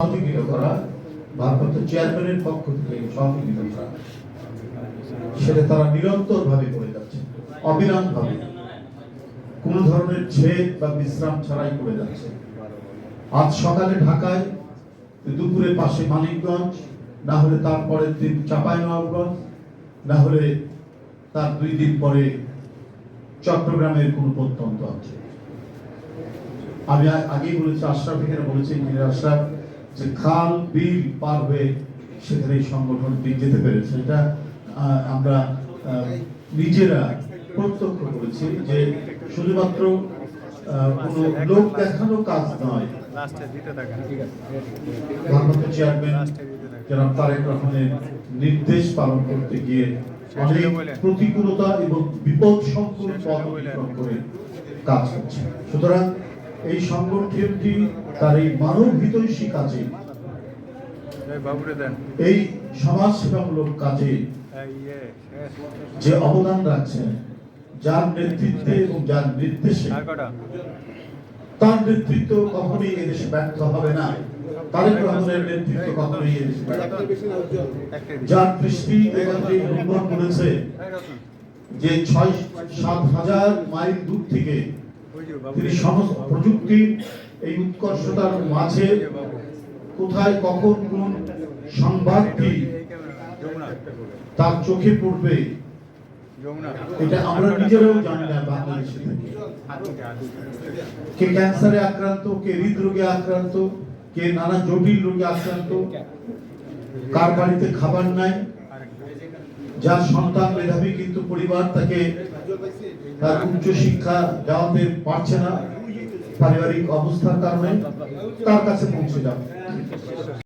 করা ভারপ্রাপ্ত চেয়ারম্যানের পক্ষ থেকে করা। সেটা তারা নিরন্তর ভাবে করে যাচ্ছে অবিরাম ভাবে ধরনের ছেদ বা বিশ্রাম ছাড়াই করে যাচ্ছে। আজ সকালে ঢাকায়, দুপুরে পাশে মানিকগঞ্জ, না হলে তারপরের দিন চাঁপাইনবাবগঞ্জ, না হলে তার দুই দিন পরে চট্টগ্রামের কোন প্রত্যন্ত আছে আমি আগেই বলেছি, আশরাফ এখানে বলেছি আশরাফ। যে খাল, বিল পার হয়ে সেখানে সংগঠনটি যেতে পেরেছে। এটা আমরা নিজেরা প্রত্যক্ষ করেছি যে শুধুমাত্র কোনো লোক দেখানো কাজ নয়। নির্দেশ পালন করতে গিয়ে প্রতিকূলতা এবং বিপদ করে কাজ হচ্ছে সুতরাং এই সংগঠনটি তার এই মানব হিতৈষী কাজে এই সমাজ সেবামূলক কাজে। যে অবদান রাখছে যার নেতৃত্বে এবং যার নির্দেশে তার নেতৃত্ব কখনোই এদেশে ব্যর্থ হবে না তারেক রহমানের নেতৃত্ব কখনোই এদেশে ব্যর্থ। যার দৃষ্টি এখান করেছে যে ছয় সাত হাজার মাইল দূর থেকে তিনি সমস্ত প্রযুক্তির এই উৎকর্ষতার মাঝে। কোথায় কখন কোন সংবাদটি তার চোখে পড়বে এটা আমরা নিজেরাও জানি না বাংলাদেশে। কে ক্যান্সারে আক্রান্ত কে হৃদরোগে আক্রান্ত কে নানা জটিল রোগে আক্রান্ত কার বাড়িতে খাবার নাই যার সন্তান মেধাবী কিন্তু পরিবার তাকে তার উচ্চ শিক্ষা দেওয়াতে পারছে না, পারিবারিক অবস্থার কারণে তার কাছে পৌঁছে যাবে।